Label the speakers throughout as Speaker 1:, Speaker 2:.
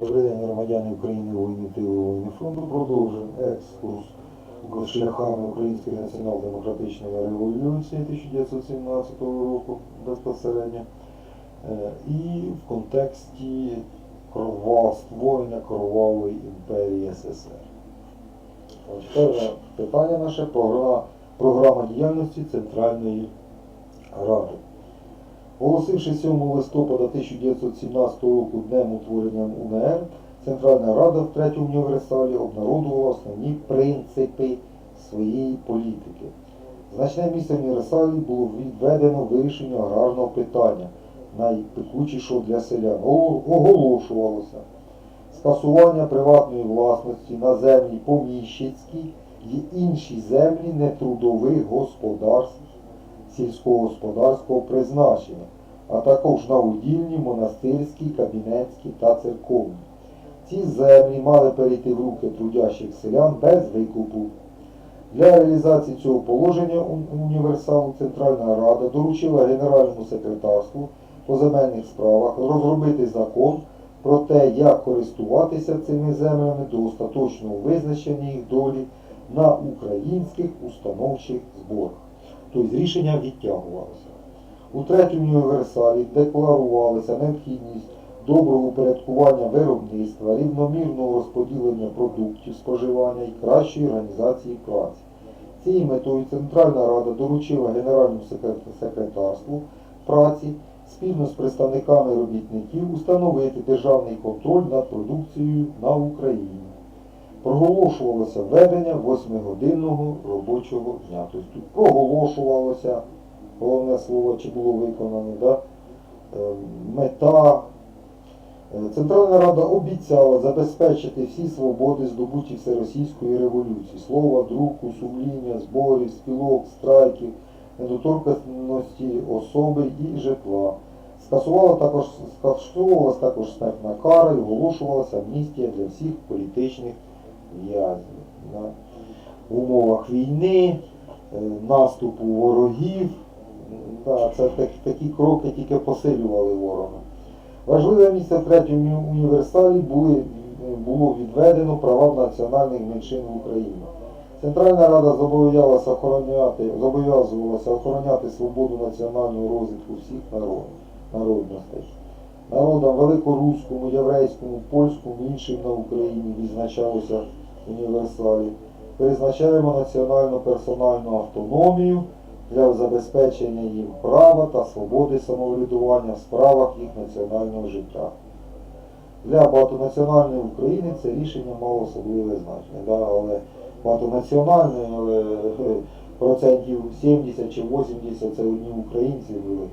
Speaker 1: Добрий день, громадяни України, воїни тилу, воїни фронту. Продовжуємо екскурс шляхами Української націонал-демократичної революції 1917 року безпосередньо. Е, І в контексті створення кровавої імперії СССР. Перше питання наше програма, програма діяльності Центральної Ради. Оголосивши 7 листопада 1917 року днем утворення УНР, Центральна Рада в третьому універсалі обнародувала основні принципи своєї політики. Значне місце універсалі було відведено вирішенню аграрного питання, найпекучішого для селян. Оголошувалося скасування приватної власності на землі поміщицькі і інші землі нетрудових господарств сільськогосподарського призначення, а також на удільні, монастирські, кабінетські та церковні. Ці землі мали перейти в руки трудящих селян без викупу. Для реалізації цього положення універсалу Центральна Рада доручила Генеральному секретарству по земельних справах розробити закон про те, як користуватися цими землями до остаточного визначення їх долі на українських установчих зборах. Тобто рішення відтягувалося. У третьому універсалі декларувалася необхідність доброго упорядкування виробництва, рівномірного розподілення продуктів споживання і кращої організації праці. Цією метою Центральна Рада доручила Генеральному секретарству праці спільно з представниками робітників установити державний контроль над продукцією на Україні. Проголошувалося введення 8-годинного робочого дня. Тобто проголошувалося, головне слово, чи було виконано, да? е, мета. Е, Центральна Рада обіцяла забезпечити всі свободи, здобуті всеросійської революції, слова, друку, сумління, зборів, спілок, страйків, недоторканості особи і житла. Скасувала також, скасовувалась також смертна кара і оголошувалася амністія для всіх політичних Да. В умовах війни, е, наступу ворогів, да, це так, такі кроки тільки посилювали ворога. Важливе місце в третьому універсалі були, було відведено права національних меншин в Україні. Центральна Рада зобов'язалася охороняти, зобов'язувалася охороняти свободу національного розвитку всіх народів, народностей. Народам великоруському, єврейському, польському, іншим на Україні відзначалося універсалі. Призначаємо національну персональну автономію для забезпечення їм права та свободи самоврядування в справах їх національного життя. Для багатонаціональної України це рішення мало особливе значення. Да? Але багатонаціональної, але е, процентів 70 чи 80 це одні українці були.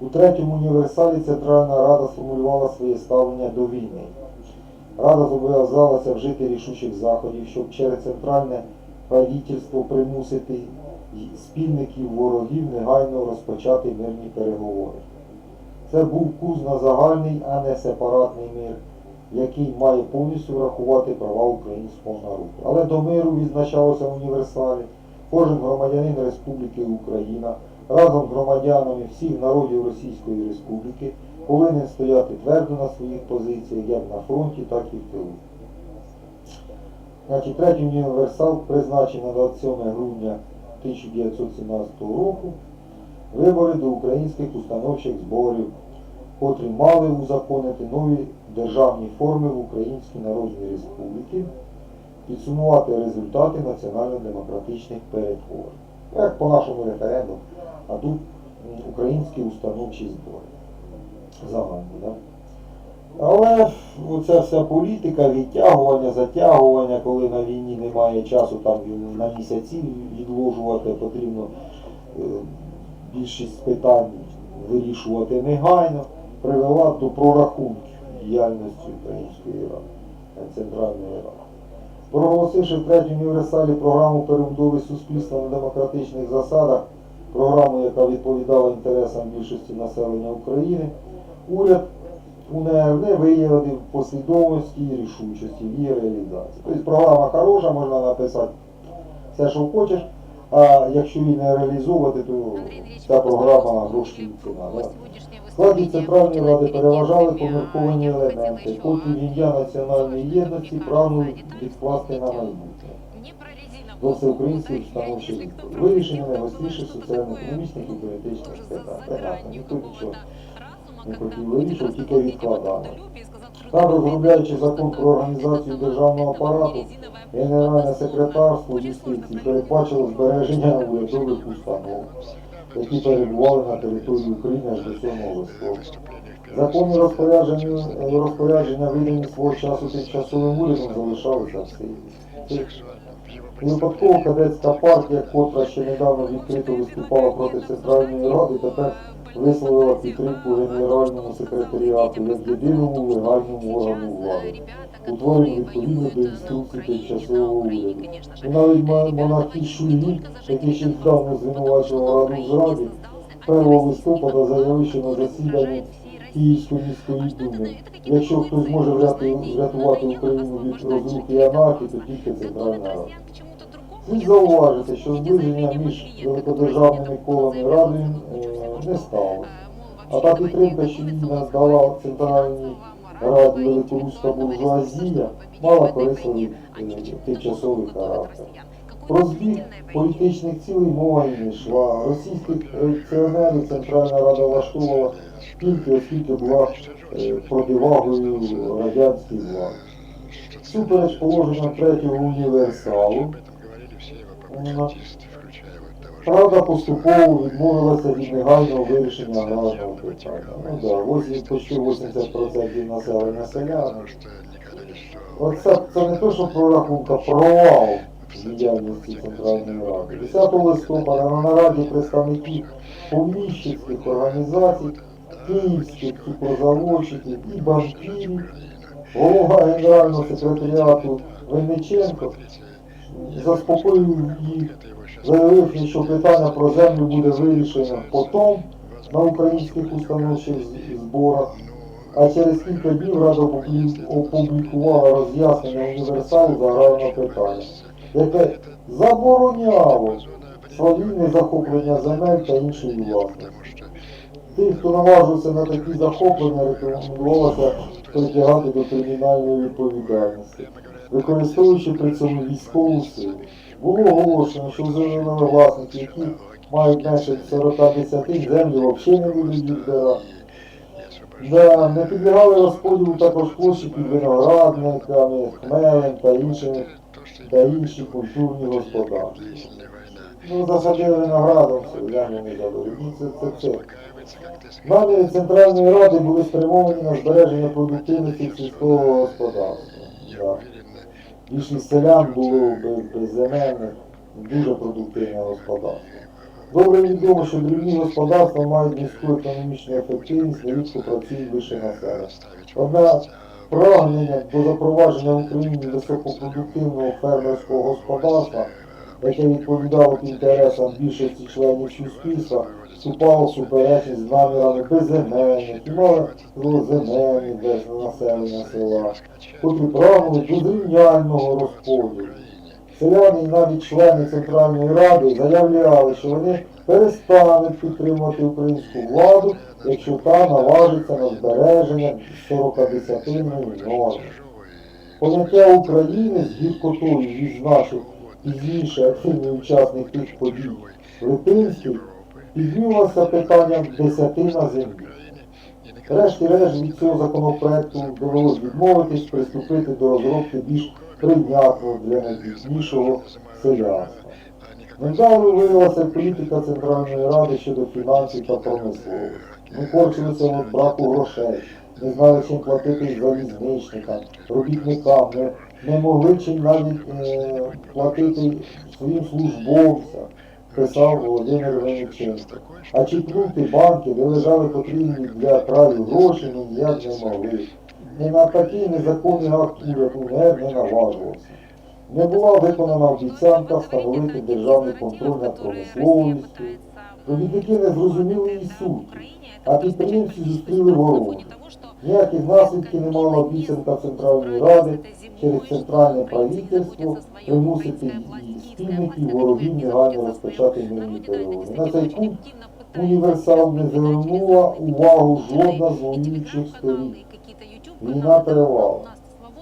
Speaker 1: У третьому універсалі Центральна Рада сформулювала своє ставлення до війни. Рада зобов'язалася вжити рішучих заходів, щоб через центральне правительство примусити спільників ворогів негайно розпочати мирні переговори. Це був курс на загальний, а не сепаратний мир, який має повністю врахувати права українського народу. Але до миру відзначалося універсалі кожен громадянин Республіки Україна разом з громадянами всіх народів Російської Республіки повинен стояти твердо на своїх позиціях як на фронті, так і в тилу. Значить, третій універсал призначено 27 грудня 1917 року вибори до українських установчих зборів, котрі мали узаконити нові державні форми в Українській Народній Республіці, підсумувати результати національно-демократичних перетворень. Як по нашому референдуму, а тут українські установчі збори. Загальні, да? Але оця вся політика, відтягування, затягування, коли на війні немає часу там на місяці відложувати, потрібно е, більшість питань вирішувати негайно, привела до прорахунків діяльності Української ради, е, Центральної Ради. Проголосивши в третьому універсалі програму перебудови суспільства на демократичних засадах, програму, яка відповідала інтересам більшості населення України, уряд УНР не виявив послідовності і рішучості в її реалізації. Тобто програма хороша, можна написати все, що хочеш, а якщо її не реалізовувати, то ця програма гроші ціна. складі Центральної Ради переважали помірковані елементи, в ім'я національної єдності прагнуть відкласти на майбутнє. До всеукраїнських установчих виборів. Вирішення найгостріших соціально-економічних і політичних питань. Понятно, ніхто нічого не хотів вирішувати, тільки відкладали. Так, розробляючи закон про організацію державного апарату, Генеральне секретарство юстиції передбачило збереження урядових установ, які перебували на території України аж до 7 листопада. Законні розпорядження, розпорядження видані свого часу тимчасовим урядом залишалися в силі. І випадково кадетська партія, котра ще недавно відкрито виступала проти Центральної Ради, тепер висловила підтримку Генеральному секретаріату як єдиному легальному органу влади, утвореному відповідно до інструкцій тимчасового уряду. І навіть мо- монархіст Шульгін, який ще давно звинувачував Раду в зраді, 1 листопада заявив, що на засіданні Київської міської думи, якщо хтось може врятувати Україну від розрухи і анархії, то тільки Центральна Рада. Слід зауважити, що зближення між великодержавними колами Радою е, не сталося. А та підтримка, що їй надала Центральній Раді Великоруська буржуазія, мала корисний е, тимчасовий характер. Про збіг політичних цілей мова і не йшла. Російських реакціонерів Центральна Рада влаштовувала тільки оскільки була е, противагою радянській владі. Всупереч положенням третього універсалу, Правда поступово відмовилася від негайного вирішення аграрного питання. Ну да, ось почти 80% населення селяни. Оце це не то, що прорахунка, провал діяльності Центральної Ради. 10 листопада на нараді представників поміщицьких організацій, київських типозаводчиків і банкірів, голова Генерального секретаріату Винниченко заспокоїв їх, заявив, що питання про землю буде вирішено потім на українських установчих зборах, а через кілька днів Рада опублікувала роз'яснення універсалу з аграрного питання, яке забороняло свавільне захоплення земель та іншої власності. Тих, хто наважився на такі захоплення, рекомендувалося притягати до кримінальної відповідальності, використовуючи при цьому військову силу. Було оголошено, що земельні власники, які мають менше 40 десятин землі, взагалі не будуть відбирати. Да, не підлягали розподілу також площі під виноградниками, хмелем та іншими та інші культурні господарства. Ну, засадили виноградом, все, не дали. Ну, це, це. Наміри Центральної Ради були спрямовані на збереження продуктивності сільського господарства. Да. Більшість селян було без- безземельних, дуже продуктивне господарство. Добре відомо, що дрібні господарства мають низьку економічну ефективність, нерідко працюють лише на селах. Однак прагнення до запровадження в Україні високопродуктивного фермерського господарства, яке відповідало інтересам більшості членів суспільства, вступало в суперечність з намірами безземельних і малоземельних верств населення села, котрі прагнули до зрівняльного розподілу. Селяни і навіть члени Центральної Ради заявляли, що вони перестануть підтримувати українську владу, якщо та наважиться на збереження 40-десятинної норми. Поняття України з гіркотою відзначив пізніше активний учасник тих подій Липинський, піднялося питання десятина землі. Врешті-решт від цього законопроекту довелось відмовитись, приступити до розробки більш прийнятного для найбіднішого селянства. Невдало виявилася політика Центральної Ради щодо фінансів та промисловості. Ми корчилися від браку грошей, не знали, чим платити залізничникам, робітникам, не, могли чим навіть е, платити своїм службовцям, писав Володимир Вениченко. А чіпнути банки, де лежали потрібні для краю гроші, ми ніяк не могли. Ні на такий незаконний акт уряду не, наважувався. Не була виконана обіцянка встановити державний контроль над промисловістю. Робітники не зрозуміли і суті, а підприємці зустріли ворогу. Ніяких наслідків не мала обіцянка Центральної Ради через центральне правительство примусити її спільників ворогів негайно розпочати мирні переговори. На цей пункт універсал не звернула увагу жодна з воюючих сторін. Війна тривала.